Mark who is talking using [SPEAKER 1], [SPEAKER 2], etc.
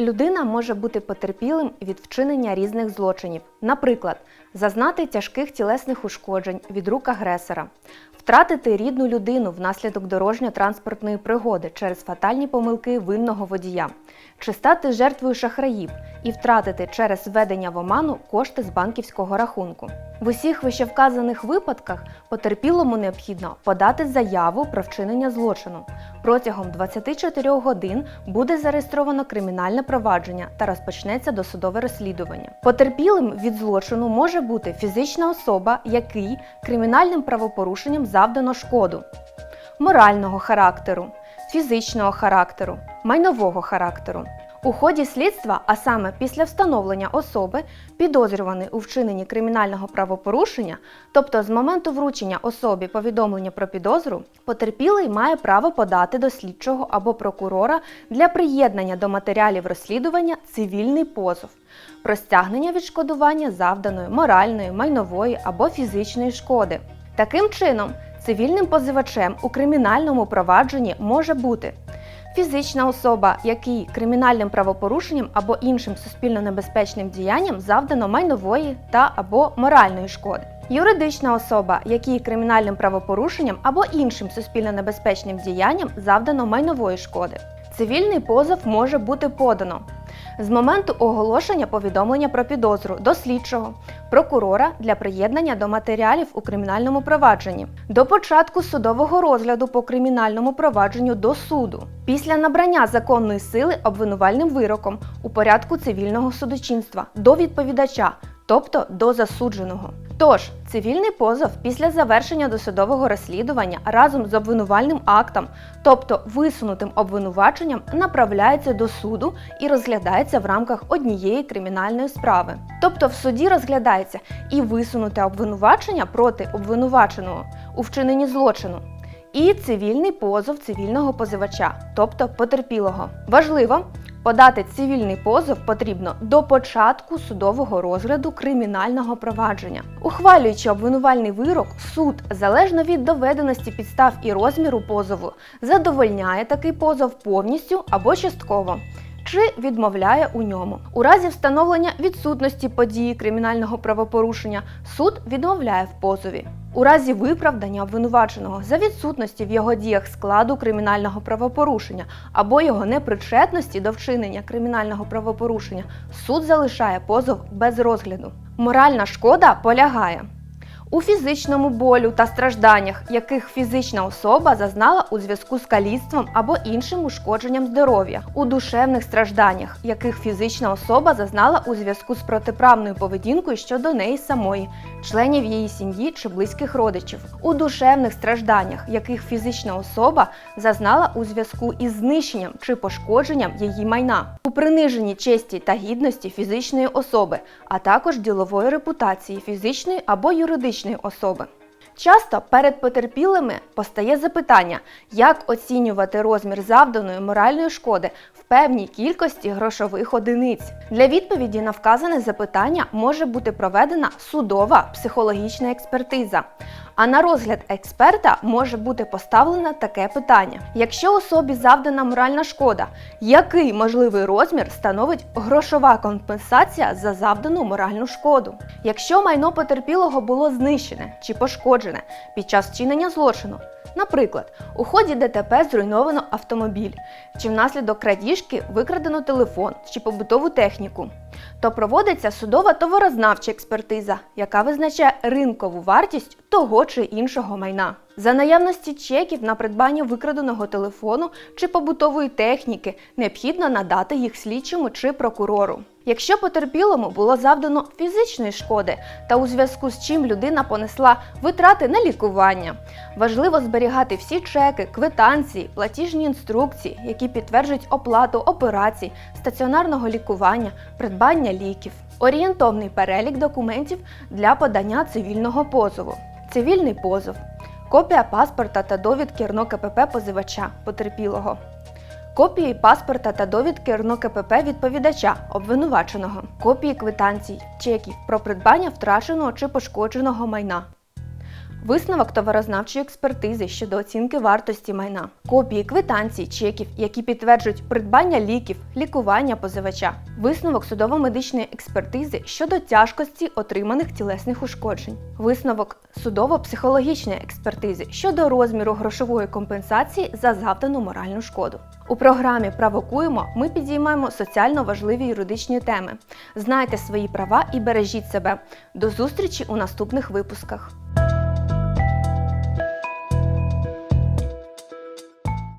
[SPEAKER 1] Людина може бути потерпілим від вчинення різних злочинів, наприклад, зазнати тяжких тілесних ушкоджень від рук агресора, втратити рідну людину внаслідок дорожньо-транспортної пригоди через фатальні помилки винного водія, чи стати жертвою шахраїв і втратити через введення в оману кошти з банківського рахунку. В усіх вищевказаних випадках потерпілому необхідно подати заяву про вчинення злочину. Протягом 24 годин буде зареєстровано кримінальне провадження та розпочнеться досудове розслідування. Потерпілим від злочину може бути фізична особа, який кримінальним правопорушенням завдано шкоду морального характеру, фізичного характеру, майнового характеру. У ході слідства, а саме після встановлення особи, підозрюваний у вчиненні кримінального правопорушення, тобто з моменту вручення особі повідомлення про підозру, потерпілий має право подати до слідчого або прокурора для приєднання до матеріалів розслідування цивільний позов про стягнення відшкодування завданої моральної, майнової або фізичної шкоди. Таким чином, цивільним позивачем у кримінальному провадженні може бути Фізична особа, якій кримінальним правопорушенням або іншим суспільно небезпечним діянням завдано майнової та або моральної шкоди. Юридична особа, якій кримінальним правопорушенням або іншим суспільно небезпечним діянням завдано майнової шкоди. Цивільний позов може бути подано з моменту оголошення повідомлення про підозру до слідчого, прокурора для приєднання до матеріалів у кримінальному провадженні, до початку судового розгляду по кримінальному провадженню до суду, після набрання законної сили обвинувальним вироком у порядку цивільного судочинства до відповідача, тобто до засудженого. Тож, цивільний позов після завершення досудового розслідування разом з обвинувальним актом, тобто висунутим обвинуваченням, направляється до суду і розглядається в рамках однієї кримінальної справи. Тобто в суді розглядається і висунуте обвинувачення проти обвинуваченого у вчиненні злочину. І цивільний позов цивільного позивача, тобто потерпілого. Важливо, Подати цивільний позов потрібно до початку судового розгляду кримінального провадження. Ухвалюючи обвинувальний вирок, суд, залежно від доведеності підстав і розміру позову, задовольняє такий позов повністю або частково. Чи відмовляє у ньому. У разі встановлення відсутності події кримінального правопорушення суд відмовляє в позові. У разі виправдання обвинуваченого за відсутності в його діях складу кримінального правопорушення або його непричетності до вчинення кримінального правопорушення, суд залишає позов без розгляду. Моральна шкода полягає у фізичному болю та стражданнях, яких фізична особа зазнала у зв'язку з каліцтвом або іншим ушкодженням здоров'я, у душевних стражданнях, яких фізична особа зазнала у зв'язку з протиправною поведінкою щодо неї самої, членів її сім'ї чи близьких родичів, у душевних стражданнях, яких фізична особа зазнала у зв'язку із знищенням чи пошкодженням її майна, у приниженні честі та гідності фізичної особи, а також ділової репутації фізичної або юридичної особи. Часто перед потерпілими постає запитання, як оцінювати розмір завданої моральної шкоди в певній кількості грошових одиниць. Для відповіді на вказане запитання може бути проведена судова психологічна експертиза. А на розгляд експерта може бути поставлено таке питання: якщо особі завдана моральна шкода, який можливий розмір становить грошова компенсація за завдану моральну шкоду? Якщо майно потерпілого було знищене чи пошкоджене під час вчинення злочину, Наприклад, у ході ДТП зруйновано автомобіль, чи внаслідок крадіжки викрадено телефон чи побутову техніку, то проводиться судова товарознавча експертиза, яка визначає ринкову вартість того чи іншого майна. За наявності чеків на придбання викраденого телефону чи побутової техніки необхідно надати їх слідчому чи прокурору. Якщо потерпілому було завдано фізичної шкоди та у зв'язку з чим людина понесла витрати на лікування, важливо зберігати всі чеки, квитанції, платіжні інструкції, які підтверджують оплату операцій, стаціонарного лікування, придбання ліків, орієнтовний перелік документів для подання цивільного позову, цивільний позов, копія паспорта та довідки РНО КПП позивача потерпілого. Копії паспорта та довідки РНО КПП відповідача обвинуваченого, копії квитанцій, чеків про придбання втраченого чи пошкодженого майна, висновок товарознавчої експертизи щодо оцінки вартості майна, копії квитанцій, чеків, які підтверджують придбання ліків, лікування позивача, висновок судово-медичної експертизи щодо тяжкості отриманих тілесних ушкоджень, висновок судово-психологічної експертизи щодо розміру грошової компенсації за завдану моральну шкоду. У програмі Правокуємо ми підіймаємо соціально важливі юридичні теми. Знайте свої права і бережіть себе. До зустрічі у наступних випусках.